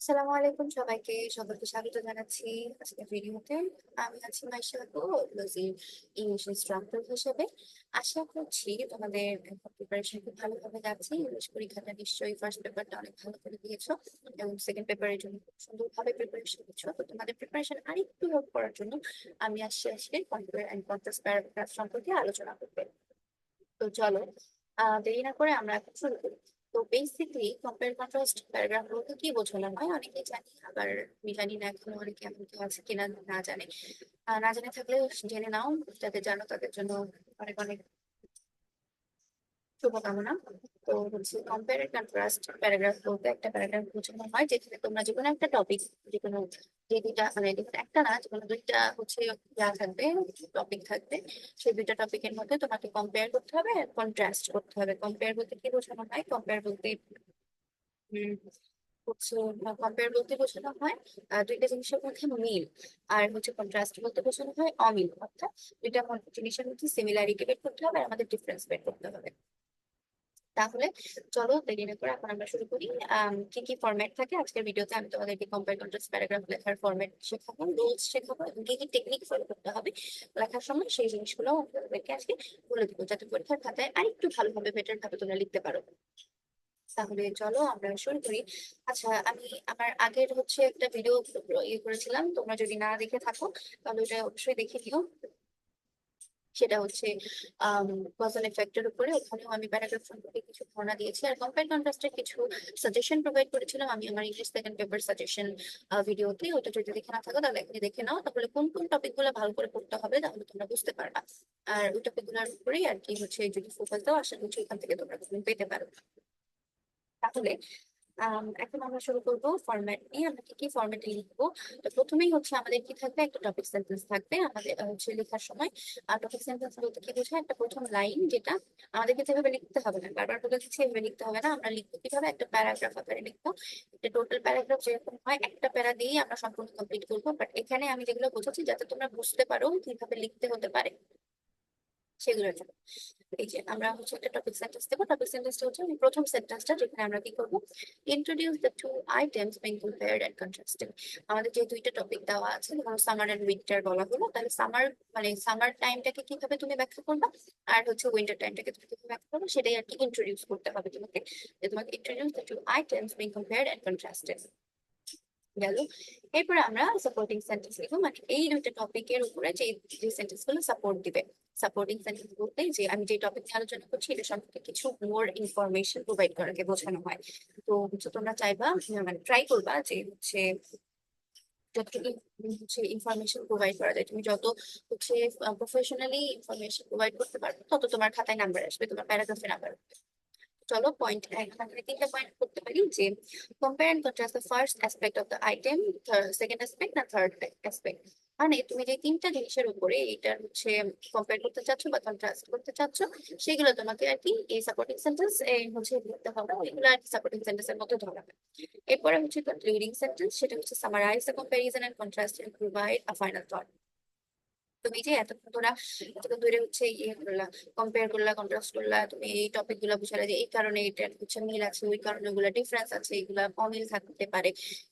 আসসালামু আলাইকুম সবাইকে সবাইকে স্বাগত জানাচ্ছি আজকের ভিডিওতে। আমি আছি মাইশা আপু লজির ইংলিশ ইনস্ট্রাক্টর হিসেবে। আশা করছি তোমাদের প্রিপারেশন খুব ভালোভাবে যাচ্ছে। ইংলিশ পরীক্ষাটা নিশ্চয়ই ফার্স্ট পেপারটা অনেক ভালো করে দিয়েছ এবং সেকেন্ড পেপারের জন্য খুব সুন্দরভাবে প্রিপারেশন নিচ্ছ। তো তোমাদের প্রিপারেশন আরেকটু হেল্প করার জন্য আমি আসছি আজকে কম্পিউটার অ্যান্ড কন্টেস্ট প্যারাগ্রাফ সম্পর্কে আলোচনা করতে। তো চলো দেরি না করে আমরা এখন শুরু করি। তো বেসিকলি কম্পেয়ার কন্ট্রাস্ট প্যারাগ্রাফ বলতে কি বোঝানো হয়? অনেকেই জানি, আবার জানি না এখনও অনেকে এমন কেউ আছে কিনা না জানে। না জানে থাকলে জেনে নাও যাদের জানো তাদের জন্য অনেক অনেক শুভকামনা তো হচ্ছে কম্পেয়ার কন্ট্রাস্ট প্যারাগ্রাফ বলতে একটা প্যারাগ্রাফ বোঝানো হয় যেখানে তোমরা যে কোনো একটা টপিক যে কোনো যে দুইটা মানে একটা না, যে কোনো দুইটা হচ্ছে যা থাকবে টপিক থাকবে, সেই দুইটা টপিকের মধ্যে তোমাকে কম্পেয়ার করতে হবে আর কন্ট্রাস্ট করতে হবে। কম্পেয়ার বলতে কি বোঝানো হয়? কম্পেয়ার বলতে হচ্ছে কম্পেয়ার বলতে বোঝানো হয় দুইটা জিনিসের মধ্যে মিল। আর হচ্ছে কন্ট্রাস্ট বলতে বোঝানো হয় অমিল, অর্থাৎ দুইটা জিনিসের মধ্যে সিমিলারিটি বের করতে হবে আর আমাদের ডিফারেন্স বের করতে হবে। তাহলে চলো দেরি না করে এখন আমরা শুরু করি। আম, কি কি ফরম্যাট থাকে? আজকের ভিডিওতে আমি তোমাদেরকে কম্পেয়ার কন্ট্রাস্ট প্যারাগ্রাফ লেখার ফরম্যাট শেখাবো রুলস শেখাবো এবং কি কি টেকনিক ফলো করতে হবে লেখার সময় সেই জিনিসগুলো তোমাদেরকে আজকে বলে দেবো যাতে পরীক্ষার খাতায় আরেকটু ভালোভাবে বেটার ভাবে তোমরা লিখতে পারো। তাহলে চলো আমরা শুরু করি। আচ্ছা আমি আমার আগের হচ্ছে একটা ভিডিও ইয়ে করেছিলাম তোমরা যদি না দেখে থাকো তাহলে ওটা অবশ্যই দেখে নিও। সেটা হচ্ছে কজন এফেক্টের উপরে। ওখানেও আমি প্যারাগ্রাফ সম্পর্কে কিছু ধারণা দিয়েছি। আর কম্পেয়ার কন্ট্রাস্টের কিছু সাজেশন প্রোভাইড করেছিলাম। আমি আমার ইংলিশ সেকেন্ড পেপার সাজেশন ভিডিওতে ওটা যদি দেখে না থাকো, তাহলে এখনই দেখে নাও। তাহলে কোন কোন টপিকগুলো ভালো করে পড়তে হবে, তাহলে তোমরা বুঝতে পারবা। আর ওই টপিকগুলোর উপরেই আর কি হচ্ছে, যদি ফোকাস দাও, আশা করছি এখান থেকে তোমরা পেতে পারো। তাহলে এখন আমরা শুরু করব ফরম্যাট নিয়ে। আমরা কি কি ফরম্যাটে লিখব? তো প্রথমেই হচ্ছে আমাদের কি থাকবে? একটা টপিক সেন্টেন্স থাকবে আমাদের হচ্ছে লেখার সময়। আর টপিক সেন্টেন্স বলতে কি বোঝায়? একটা প্রথম লাইন যেটা আমাদেরকে যেভাবে লিখতে হবে না, বারবার বলে দিচ্ছি, এভাবে লিখতে হবে না। আমরা লিখব কীভাবে? একটা প্যারাগ্রাফ আকারে লিখব। একটা টোটাল প্যারাগ্রাফ যেরকম হয়, একটা প্যারা দিয়েই আমরা সম্পূর্ণ কমপ্লিট করব। বাট এখানে আমি যেগুলো বোঝাচ্ছি, যাতে তোমরা বুঝতে পারো কীভাবে লিখতে হতে পারে। সেগুলোর জন্য। এই যে আমরা হচ্ছে একটা টপিক সেন্টেন্স দেবো। টপিক সেন্টেন্সটা হচ্ছে প্রথম সেন্টেন্সটা যেখানে আমরা কি করব? Introduce the two items being compared and contrasted আমাদের যে দুইটা টপিক দেওয়া আছে, যেমন সামার এন্ড উইন্টার বলা হলো, তাহলে সামার মানে সামার টাইমটাকে কীভাবে তুমি ব্যাখ্যা করবা? আর হচ্ছে উইন্টার টাইমটাকে তুমি কীভাবে ব্যাখ্যা করবে? সেটাই আর কি ইন্ট্রোডিউস করতে হবে তোমাকে। যে তোমাকে introduce the two items being compared and contrasted গেল। এরপর আমরা সাপোর্টিং সেন্টেন্স লিখব মানে এই দুইটা টপিকের উপরে যে যে সেন্টেন্সগুলো সাপোর্ট দিবে। সাপোর্টিং সেন্টেন্স বলতে যে আমি যে টপিক নিয়ে আলোচনা করছি, এটা সম্পর্কে কিছু মোর ইনফরমেশন প্রোভাইড করাকে বোঝানো হয়। তো হচ্ছে তোমরা চাইবা মানে ট্রাই করবা যে হচ্ছে যতটুকু হচ্ছে ইনফরমেশন প্রোভাইড করা যায়। তুমি যত হচ্ছে প্রফেশনালি ইনফরমেশন প্রোভাইড করতে পারবে তত তোমার খাতায় নাম্বার আসবে, তোমার প্যারাগ্রাফে নাম্বার চলো পয়েন্ট এখানে তিনটা পয়েন্ট করতে পারি যে and contrast the first aspect of the item third, second aspect না থার্ড aspect মানে তুমি যে তিনটা জিনিসের উপরে এটা হচ্ছে কম্পেয়ার করতে চাচ্ছ বা কন্ট্রাস্ট করতে চাচ্ছ সেগুলো তোমাকে আর কি এই সাপোর্টিং সেন্টেন্স হচ্ছে লিখতে হবে এগুলো আর কি সাপোর্টিং সেন্টেন্সের মধ্যে ধরাবে এরপরে হচ্ছে কনক্লুডিং সেন্টেন্স সেটা হচ্ছে summarise the comparison and contrast and provide a final thought তুমি যে এতক্ষণ তোরা, এতক্ষণ ধরে হচ্ছে ইয়ে করলা কম্পেয়ার করলা কন্ট্রাস্ট করলা, তুমি এই টপিকগুলা বুঝালে যে এই কারণে এটা হচ্ছে মিল আছে, ওই কারণে ওগুলা ডিফারেন্স আছে, এগুলা অমিল থাকতে পারে।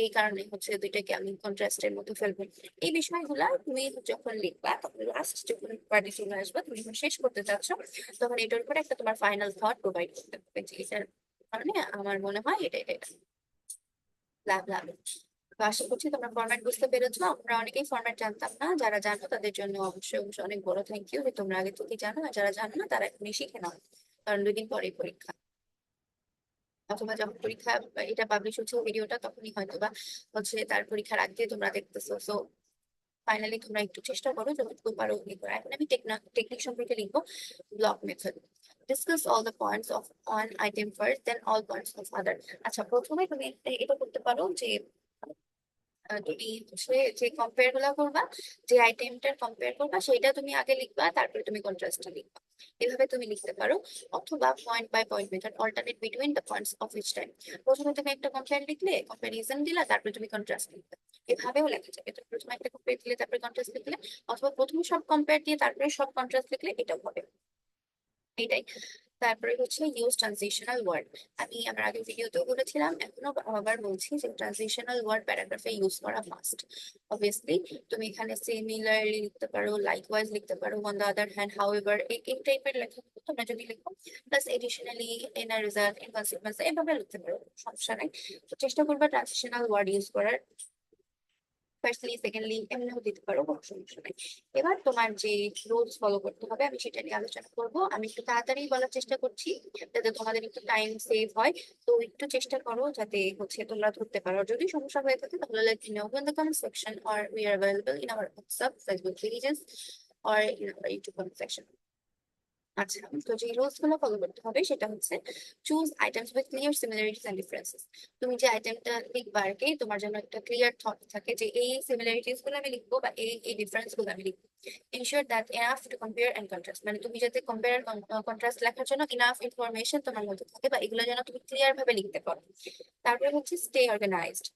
এই কারণে হচ্ছে দুইটাকে আমি কন্ট্রাস্টের মধ্যে ফেলব। এই বিষয়গুলা তুমি যখন লিখবা, তখন লাস্ট যখন পার্টি চলে আসবে, তুমি যখন শেষ করতে চাচ্ছ, তখন এটার উপরে একটা তোমার ফাইনাল থট প্রোভাইড করতে হবে। যে এটার কারণে আমার মনে হয় এটা এটা লাভ লাভ তো আশা করছি তোমরা ফরম্যাট বুঝতে পেরেছ। আমরা অনেকেই ফরম্যাট জানতাম না। যারা জানো তাদের জন্য অবশ্যই অবশ্যই অনেক বড় থ্যাংক ইউ যে তোমরা আগে থেকে জানো আর যারা জানো না, তারা এখনই শিখে নাও। কারণ দুই দিন পরেই পরীক্ষা। অথবা যখন পরীক্ষা, এটা পাবলিশ হচ্ছে ভিডিওটা তখনই হয়তো বা হচ্ছে তার পরীক্ষার আগে তোমরা দেখতেছো। সো ফাইনালি তোমরা একটু চেষ্টা করো যতটুকু পারো ইয়ে করা এখন আমি টেকনিক সম্পর্কে লিখব। Block method discuss all the points of one item first then all points of other আচ্ছা প্রথমে তুমি এটা করতে পারো যে তুমি হচ্ছে যে কম্পেয়ারগুলা করবা, যে আইটেমটার কম্পেয়ার করবা সেটা তুমি আগে লিখবা, তারপরে তুমি কন্ট্রাস্টটা লিখবা। এভাবে তুমি লিখতে পারো। অথবা point by point method alternate between the points of each time প্রথমে তুমি একটা কম্পেয়ার লিখলে কম্পারিজন দিলা, তারপরে তুমি কন্ট্রাস্ট লিখবে। এভাবেও লেখা যাবে তুমি প্রথমে একটা কম্পেয়ার দিলে, তারপরে কন্ট্রাস্ট লিখলে, অথবা প্রথমে সব কম্পেয়ার দিয়ে তারপরে সব কন্ট্রাস্ট লিখলে, এটাও হবে। এটাই। তারপরে হচ্ছে ইউজ ট্রানজিশনাল ওয়ার্ড আমি আমার আগের ভিডিওতেও বলেছিলাম, এখনও আবার বলছি যে ট্রানজিশনাল ওয়ার্ড প্যারাগ্রাফে ইউজ করা মাস্ট অবভিয়াসলি তুমি এখানে সিমিলারলি লিখতে পারো লাইক লাইকওয়াইজ লিখতে পারো on the other hand however এই টাইপের লেখা তোমরা যদি লিখো plus additionally in a result in consequence এভাবে লিখতে পারো, সমস্যা নাই। তো চেষ্টা করবে ট্রানজিশনাল ওয়ার্ড ইউজ করার। ফার্স্টলি সেকেন্ডলি এমনিও দিতে পারো, কোনো সমস্যা নেই। এবার তোমার যে রুলস ফলো করতে হবে, আমি সেটা নিয়ে আলোচনা করব। আমি একটু তাড়াতাড়ি বলার চেষ্টা করছি, যাতে তোমাদের একটু টাইম সেভ হয়। তো একটু চেষ্টা করো যাতে হচ্ছে তোমরা ধরতে পারো। যদি সমস্যা হয়ে থাকে, তাহলে let me know in the comment section or we are available in our WhatsApp Facebook pages or in our YouTube comment section আচ্ছা তো যে গুলো ফলো করতে হবে সেটা হচ্ছে চুজ তুমি যে তোমার একটা যে এই গুলো আমি লিখব বা এই ডিফারেন্সগুলো আমি লিখব। দ্যাট কম্পেয়ার এন্ড কন্ট্রাস্ট মানে তুমি যাতে কম্পেয়ার কন্ট্রাস্ট লেখার জন্য ইনাফ ইনফরমেশন তোমার থাকে বা এগুলো যেন তুমি ক্লিয়ার ভাবে লিখতে পারো। তারপরে হচ্ছে stay organised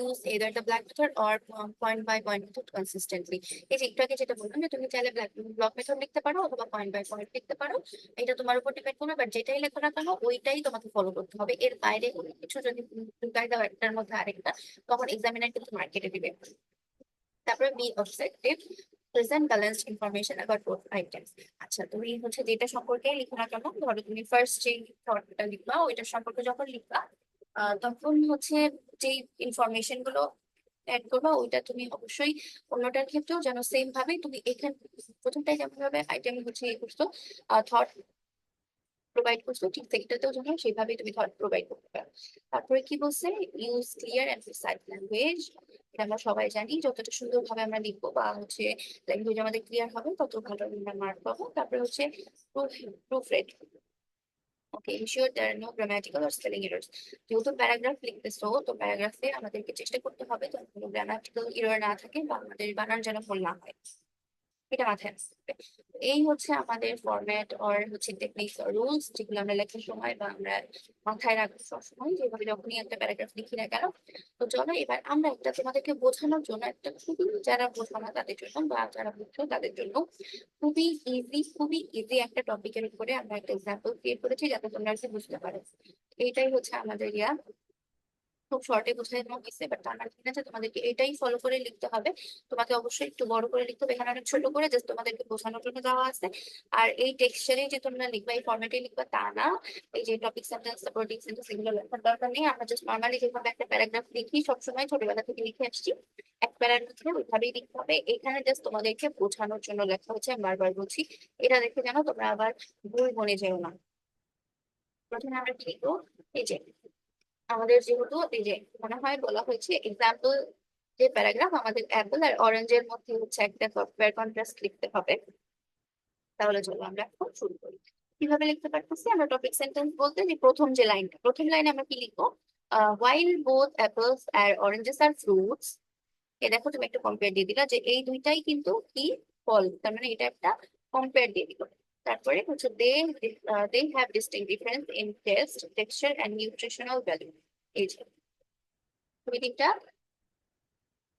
use either the black method or point by point method consistently. এই যে একটু আগে যেটা বললাম যে তুমি চাইলে ব্ল্যাক ব্লক মেথড লিখতে পারো অথবা পয়েন্ট বাই পয়েন্ট লিখতে পারো। এটা তোমার উপর ডিপেন্ড করবে বাট যেটাই লেখো না কেন, ওইটাই তোমাকে ফলো করতে হবে। এর বাইরে কিছু যদি ঢুকাই দাও একটার মধ্যে আরেকটা, তখন এক্সামিনার কিন্তু মার্কেটে দিবে। তারপরে be objective present balanced information about both items আচ্ছা তুমি হচ্ছে যেটা সম্পর্কে লিখো না কেন, ধরো তুমি ফার্স্ট যে থটটা লিখবা, ওইটার সম্পর্কে যখন লিখবা তখন হচ্ছে যে ইনফরমেশনগুলো অ্যাড করবা, ওইটা তুমি অবশ্যই অন্যটার ক্ষেত্রেও যেন সেম ভাবে তুমি এখানে প্রথমটাই যেমন ভাবে আইটেম হচ্ছে ইয়ে করছ থট প্রোভাইড করছ, ঠিক সেটাতেও যেন সেইভাবেই তুমি থট প্রোভাইড করতে পারো। তারপরে কি বলছে? Use clear and precise language এটা আমরা সবাই জানি, যতটা সুন্দরভাবে আমরা লিখব বা হচ্ছে ল্যাঙ্গুয়েজ আমাদের ক্লিয়ার হবে, তত ভালো আমরা মার্ক পাবো। তারপরে হচ্ছে proofread okay ensure there are no grammatical or spelling errors. যেহেতু প্যারাগ্রাফ লিখতেছো তো প্যারাগ্রাফে আমাদেরকে চেষ্টা করতে হবে যেন কোনো গ্রামাটিক্যাল এরর না থাকে বা আমাদের বানান যেন ভুল না হয়। এটা মাথায় হবে এই হচ্ছে আমাদের ফরম্যাট অর হচ্ছে টেকনিক্স অর রুলস যেগুলো আমরা লেখার সময় বা আমরা মাথায় রাখব সবসময়। যেভাবে যখনই একটা প্যারাগ্রাফ লিখি না কেন, তো চলো এবার আমরা একটা তোমাদেরকে বোঝানোর জন্য একটা খুবই, যারা বোঝো না তাদের জন্য বা যারা বুঝছ তাদের জন্য খুবই ইজি খুবই ইজি একটা টপিকের উপরে আমরা একটা এক্সাম্পল ক্রিয়েট করেছি যাতে তোমরা আর বুঝতে পারো। এইটাই হচ্ছে আমাদের ইয়া খুব শর্টে বোঝানো হয়েছে বাট তার মানে আছে, তোমাদেরকে এটাই ফলো করে লিখতে হবে। তোমাকে অবশ্যই একটু বড় করে লিখতে হবে, এখানে অনেক ছোট করে জাস্ট তোমাদেরকে বোঝানোর জন্য দেওয়া আছে। আর এই টেক্সচারে যে তোমরা লিখবা, এই ফরম্যাটে লিখবা, তা না। এই যে টপিক সেন্টেন্স সাপোর্টিং সেন্টেন্স এগুলো লেখার দরকার নেই। আমরা জাস্ট নর্মালি যেভাবে একটা প্যারাগ্রাফ লিখি, সবসময় ছোটবেলা থেকে লিখে আসছি। এক প্যারার মধ্যে ওইভাবেই লিখতে হবে। এখানে জাস্ট তোমাদেরকে বোঝানোর জন্য লেখা হচ্ছে, আমি বারবার বলছি, এটা দেখে যেন তোমরা আবার ভুল বনে যেও না। প্রথমে আমরা কি লিখব? এই যে আমাদের যেহেতু এই যে মনে হয় বলা হয়েছে এক্সাম্পল যে প্যারাগ্রাফ আমাদের অ্যাপল আর অরেঞ্জের মধ্যে হচ্ছে একটা সফটওয়্যার কন্ট্রাস্ট লিখতে হবে। তাহলে চলো আমরা এখন শুরু করি। কীভাবে লিখতে পারতেছি? আমরা টপিক সেন্টেন্স বলতে যে প্রথম যে লাইনটা, প্রথম লাইনে আমরা কি লিখব? হোয়াইল বোথ অ্যাপলস আর অরেঞ্জেস আর ফ্রুটস এ দেখো তুমি একটা কম্পেয়ার দিয়ে দিলা যে এই দুইটাই কিন্তু কি ফল, তার মানে এটা একটা কম্পেয়ার দিয়ে দিল। তারপরে হচ্ছে they they have distinct difference in taste texture and nutritional value এই যে তুমি তিনটা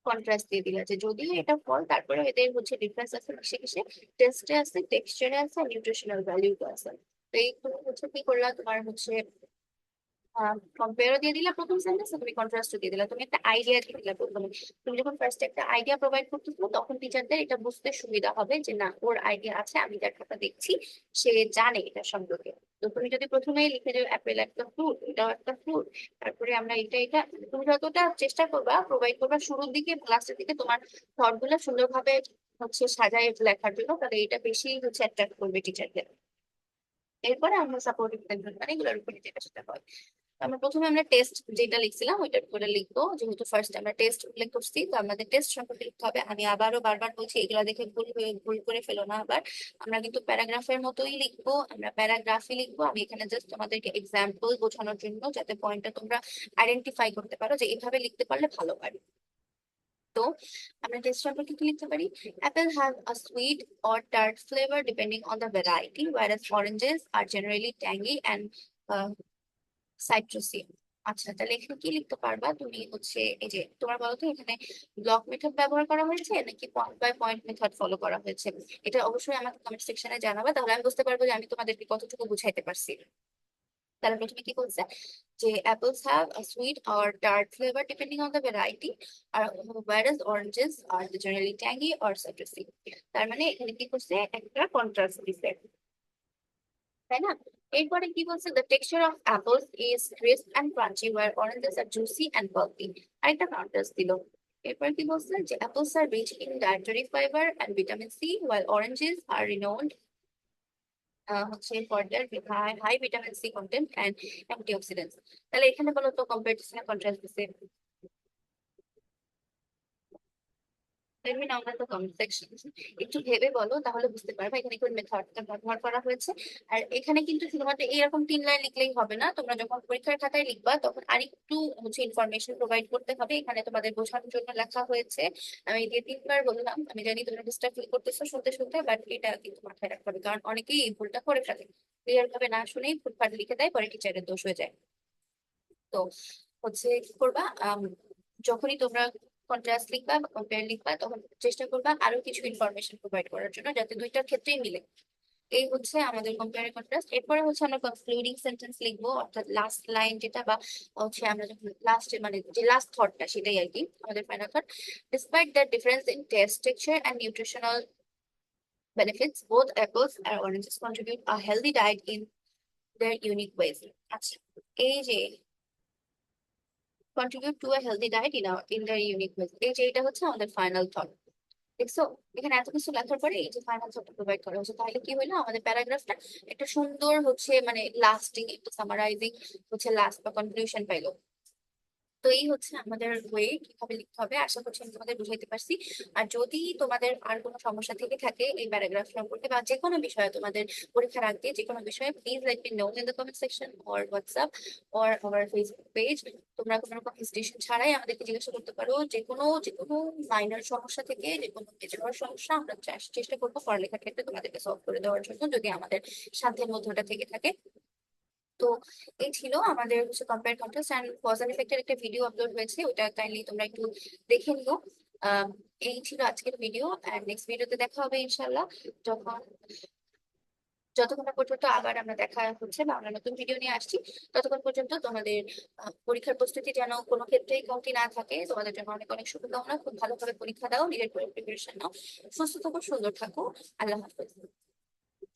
কন্ট্রাস্ট দিয়ে দিলা যে যদিও এটা ফল তারপরে এদের হচ্ছে ডিফারেন্স আছে কিসে কিসে? টেস্টে আছে টেক্সচারে আছে নিউট্রিশনাল ভ্যালু আছে। তো এই তুমি হচ্ছে কি করলা? তোমার হচ্ছে কম্পেয়ারও দিয়ে দিলা প্রথম সেন্টেন্সে তুমি কন্ট্রাস্টও দিয়ে দিলা। তুমি একটা আইডিয়া দিয়ে দিলা প্রথমে। তুমি যখন ফার্স্ট একটা আইডিয়া প্রোভাইড করতেছো, তখন টিচারদের এটা বুঝতে সুবিধা হবে যে, না, ওর আইডিয়া আছে, আমি যার খাতা দেখছি, সে জানে এটা সম্পর্কে। তো তুমি যদি প্রথমেই লিখে যাও অ্যাপেল একটা ফ্রুট এটাও একটা ফ্রুট তারপরে আমরা এটা এটা, তুমি যতটা চেষ্টা করবা প্রোভাইড করবা, শুরুর দিকে লাস্টের দিকে তোমার থটগুলো সুন্দরভাবে হচ্ছে সাজায় লেখার জন্য, তাহলে এটা বেশি হচ্ছে অ্যাট্রাক্ট করবে টিচারদের এরপরে আমরা সাপোর্টিভ মানে এগুলোর উপরে যেটা সেটা হয়। আমরা প্রথমে আমরা টেস্ট যেটা লিখছিলাম, ওইটার করে লিখব। যেহেতু ফার্স্ট আমরা টেস্ট উল্লেখ করছি, তো আমাদের টেস্ট সম্পর্কে লিখতে হবে। আমি আবারও বারবার বলছি, এগুলা দেখে ভুল হয়ে, ভুল করে ফেলো না আবার। আমরা কিন্তু প্যারাগ্রাফের মতোই লিখব। আমরা প্যারাগ্রাফই লিখব। আমি এখানে জাস্ট তোমাদেরকে এক্সাম্পল বোঝানোর জন্য, যাতে পয়েন্টটা তোমরা আইডেন্টিফাই করতে পারো যে এইভাবে লিখতে পারলে ভালো পারি তো আমরা টেস্ট সম্পর্কে কি লিখতে পারি? Apple have a sweet or tart flavour depending on the variety whereas oranges are generally tangy and citrusy আচ্ছা তাহলে এখানে কি লিখতে পারবা? তুমি হচ্ছে এই যে, তোমার বলো তো এখানে ব্লক মেথড ব্যবহার করা হয়েছে নাকি point by point method follow করা হয়েছে? এটা অবশ্যই আমাকে কমেন্ট সেকশনে জানাবা, তাহলে আমি বুঝতে পারব যে আমি তোমাদেরকে কতটুকু বুঝাইতে পারছি। তাহলে প্রথমে কি বলছে যে apples have a sweet or flavor depending on the variety R whereas oranges, are generally tangy or citrusy তার মানে এখানে কি করছে? একটা কন্ট্রাস্ট দিছে। তাই না? এরপরে কি বলছে the texture of apples is crisp and crunchy where oranges are juicy and pulpy আরেকটা কন্ট্রাস্ট দিল এরপর কি বলছে যে apples are rich in dietary fiber and vitamin C while oranges are renowned আহ, হচ্ছে for their high, high vitamin C content and antioxidants তাহলে এখানে বলো তো কম্পারিজন কন্ট্রাস্ট দিছে Me know in the comment section. একটু ভেবে বলো, তাহলে বুঝতে পারবে এখানে কোন মেথডটা ব্যবহার করা হয়েছে। আর এখানে কিন্তু শুধুমাত্র এরকম তিন লাইন লিখলেই হবে না, তোমরা যখন পরীক্ষার খাতায় লিখবা, তখন আরেকটু হচ্ছে ইনফরমেশন প্রোভাইড করতে হবে। এখানে তোমাদের বোঝানোর জন্য লেখা হয়েছে। আমি যে তিনবার বললাম, আমি জানি তোমরা ডিস্টার্ব ফিল করতেছো শুনতে শুনতে বাট এটা কিন্তু মাথায় রাখতে হবে, কারণ অনেকেই এই ভুলটা করে ফেলে। ক্লিয়ার ভাবে না শুনেই ফুটফাট লিখে দেয়, পরে টিচারের দোষ হয়ে যায়। তো হচ্ছে কি করবা যখনই তোমরা কন্ট্রাস্ট লিখবা কম্পেয়ার লিখবা, তখন চেষ্টা করবা আরও কিছু ইনফরমেশন প্রোভাইড করার জন্য যাতে দুইটার ক্ষেত্রেই মিলে। এই হচ্ছে আমাদের কম্পেয়ার কন্ট্রাস্ট এরপরে হচ্ছে আমরা কনক্লুডিং সেন্টেন্স লিখব, অর্থাৎ লাস্ট লাইন যেটা বা হচ্ছে আমরা যখন লাস্ট মানে যে লাস্ট থটটা সেটাই আর কি, আমাদের final thought despite the difference in taste texture and nutritional benefits, both apples and oranges contribute a healthy diet in their unique ways আচ্ছা এই যে contribute to a healthy diet our, in their unique ways এই যে এটা হচ্ছে আমাদের final thought দেখছ এখানে এত কিছু লেখার পরে এই যে ফাইনাল থটটা প্রোভাইড করা হচ্ছে, তাহলে কি হলো? আমাদের প্যারাগ্রাফটা একটা সুন্দর হচ্ছে মানে লাস্টিং একটু সামারাইজিং হচ্ছে লাস্ট বা কনক্লুশন পাইলো। তো এই হচ্ছে আমাদের ওয়ে কীভাবে লিখতে হবে, আশা করছি আমি তোমাদের বুঝাইতে পারছি। আর যদি তোমাদের আর কোনো সমস্যা থেকে থাকে এই প্যারাগ্রাফ সম্পর্কে বা যে কোনো বিষয়ে তোমাদের পরীক্ষার আগে যে কোনো বিষয়ে please let me know in the comment section or WhatsApp or আমার ফেসবুক পেজ তোমরা কোনো রকম হেজিটেশন ছাড়াই আমাদেরকে জিজ্ঞাসা করতে পারো যে কোনো যে কোনো মাইনর সমস্যা থেকে যে কোনো মেজর সমস্যা আমরা চেষ্টা করব পড়ালেখার ক্ষেত্রে তোমাদেরকে সলভ করে দেওয়ার জন্য যদি আমাদের সাধ্যের মধ্যে ওটা থেকে থাকে। তো এই ছিল আমাদের হচ্ছে compare contrast and cause and এফেক্টের একটা ভিডিও আপলোড হয়েছে, ওটা কাইন্ডলি তোমরা একটু দেখে নিও। এই ছিল আজকের ভিডিও এন্ড নেক্সট ভিডিওতে দেখা হবে ইনশাল্লাহ যখন, যতক্ষণ পর্যন্ত আবার আমরা দেখা হচ্ছে বা আমরা নতুন ভিডিও নিয়ে আসছি, ততক্ষণ পর্যন্ত তোমাদের পরীক্ষার প্রস্তুতি যেন কোনো ক্ষেত্রেই কমতি না থাকে। তোমাদের জন্য অনেক অনেক শুভকামনা। খুব ভালোভাবে পরীক্ষা দাও, নিজের প্রিপারেশন নাও। সুস্থ থাকো, সুন্দর থাকো। আল্লাহ হাফেজ।